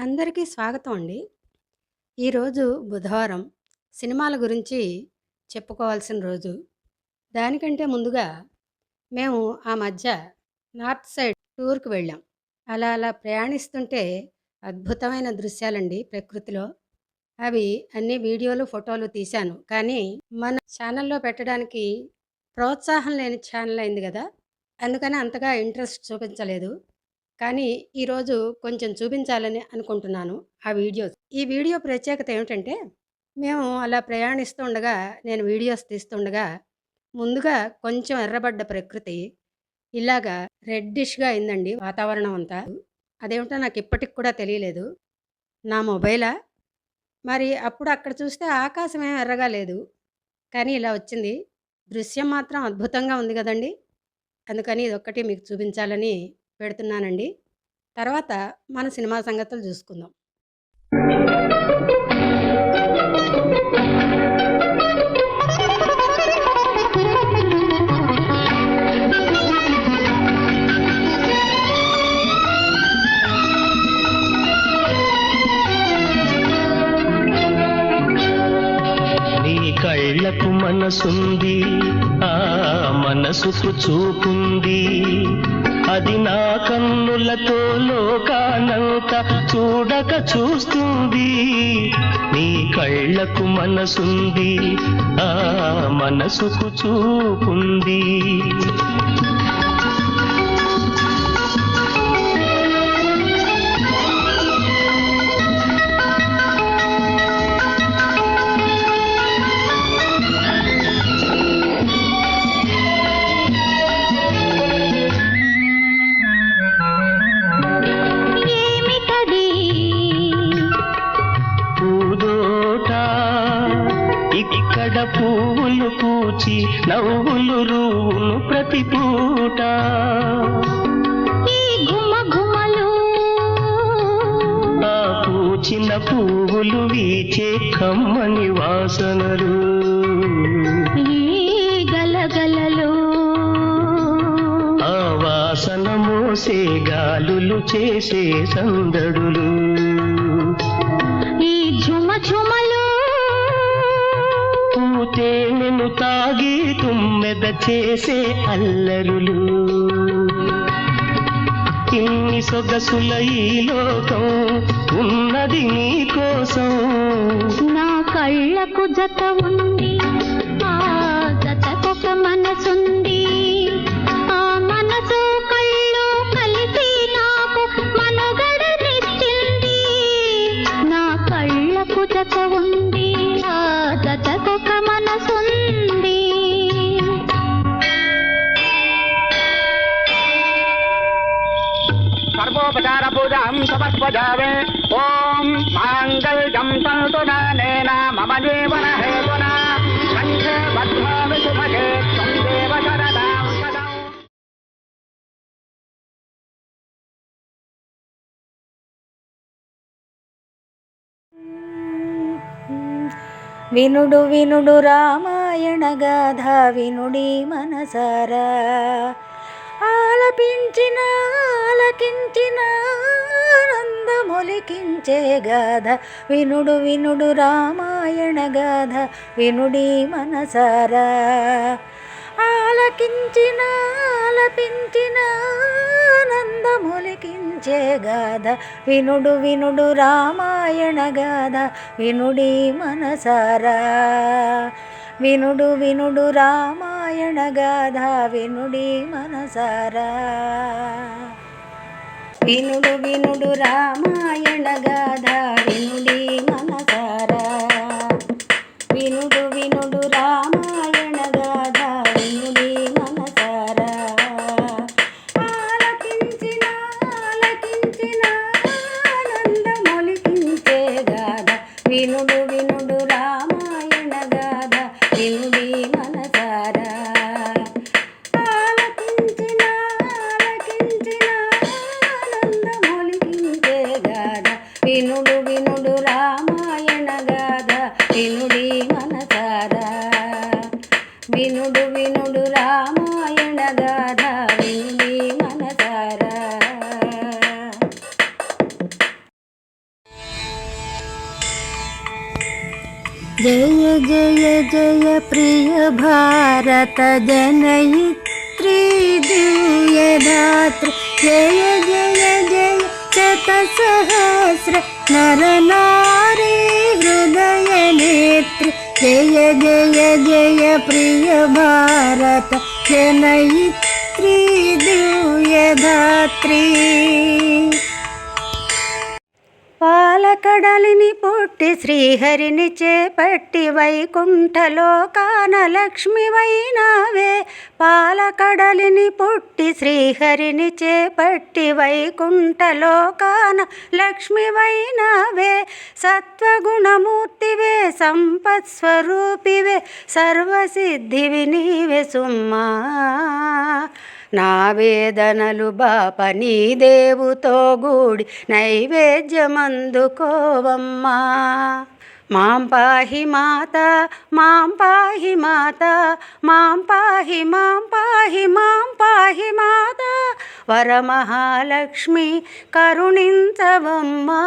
అందరికీ స్వాగతం అండి. ఈరోజు బుధవారం. సినిమాల గురించి చెప్పుకోవాల్సిన రోజు. దానికంటే ముందుగా మేము ఆ మధ్య నార్త్ సైడ్ టూర్‌కి వెళ్ళాం. అలా అలా ప్రయాణిస్తుంటే అద్భుతమైన దృశ్యాలండి ప్రకృతిలో. అవి అన్ని వీడియోలు, ఫోటోలు తీశాను. కానీ మన ఛానల్‌లో పెట్టడానికి ప్రోత్సాహం లేని ఛానల్ అయింది కదా అందుకని అంతగా ఇంట్రెస్ట్ చూపించలేదు. కానీ ఈరోజు కొంచెం చూపించాలని అనుకుంటున్నాను ఆ వీడియోస్. ఈ వీడియో ప్రత్యేకత ఏమిటంటే, మేము అలా ప్రయాణిస్తుండగా నేను వీడియోస్ తీస్తుండగా ముందుగా కొంచెం ఎర్రబడ్డ ప్రకృతి ఇలాగా రెడ్డిష్‌గా అయిందండి వాతావరణం అంతా. అదేమిటో నాకు ఇప్పటికి కూడా తెలియలేదు. నా మొబైలా? మరి అప్పుడు అక్కడ చూస్తే ఆకాశం ఏం ఎర్రగా లేదు. కానీ ఇలా వచ్చింది. దృశ్యం మాత్రం అద్భుతంగా ఉంది కదండి అందుకని ఇదొక్కటి మీకు చూపించాలని పెడుతున్నానండి. తర్వాత మన సినిమా సంగతులు చూసుకుందాం కళ్ళకు మనసుంది ఆ మనసుకు చూపుంది అది నా కన్నులతో లోకానంత చూడక చూస్తుంది. నీ కళ్ళకు మనసుంది ఆ మనసుకు చూపుంది. ఇక్కడ పువ్వులు పూచి నవ్వులు రూను ప్రతి పూట. పూచిన పువ్వులు వీచే కమ్మని వాసనలు. ఈ గలగలలు ఆ వాసన మోసే గాలులు చేసే సందడులు. పూతేనెను తాగి తుమ్మెద చేసే అల్లరులు. ఇన్ని సొగసుల ఈ లోకం ఉన్నది నీ కోసం. నా కళ్ళకు జత ఉంది. సర్వోపచార పూజాం సమస్వజావే ఓం మాంగళ్యం సంతు నానేన మమ జీవన హేతున కంఠే బధ్నామి సుభగే త్వం దేవ శరదాం సదా వినుడు వినుడు రామాయణ గాథ వినుడి మనసారా ఆలపించిన ఆలకించిన ఆనందమొలికించే గాథ. వినుడు వినుడు రామాయణ గాథ వినుడి మనసారా. ఆలకించిన ఆలపించిన ఆనందమొలికించే గాథ. వినుడు వినుడు రామాయణ గాథ వినుడి మనసారా. వినుడు వినుడు రామాయణ గాథ వినుడి మనసారా. వినుడు వినుడు రామాయణ గాథ వినుడు వినుడు రామాయణ గాథ వినుడి మనసార. వినుడు వినుడు రామాయణ గాథ వినుడి మనసార. జయ జయ జయ ప్రియ భారత జనయిత్రి దివ్యధాత్రి జయ శత సహస్ర నర నారీ హృదయ నేత్రి జయ జయ జయ ప్రియ భారత జనయిత్రి కడలిని పుట్టి శ్రీహరిని చేపట్టి వైకుంఠలోకాన లక్ష్మివైనావే పాలకడలిని పుట్టి శ్రీహరిని చేపట్టి వైకుంఠలోకాన లక్ష్మివైనావే సత్వగుణమూర్తివే సంపత్స్వరూపివే సర్వసిద్ధివి నీవే సుమ్మా. నా వేదనలు బాప నీ దేవుతో గూడి నైవేద్యమందుకోవమ్మా మాం పాహి మాత మాం పాహి మాత మాం పాహి మాం పాహి మాం పాహి మాత వరమహాలక్ష్మి కరుణించవమ్మా.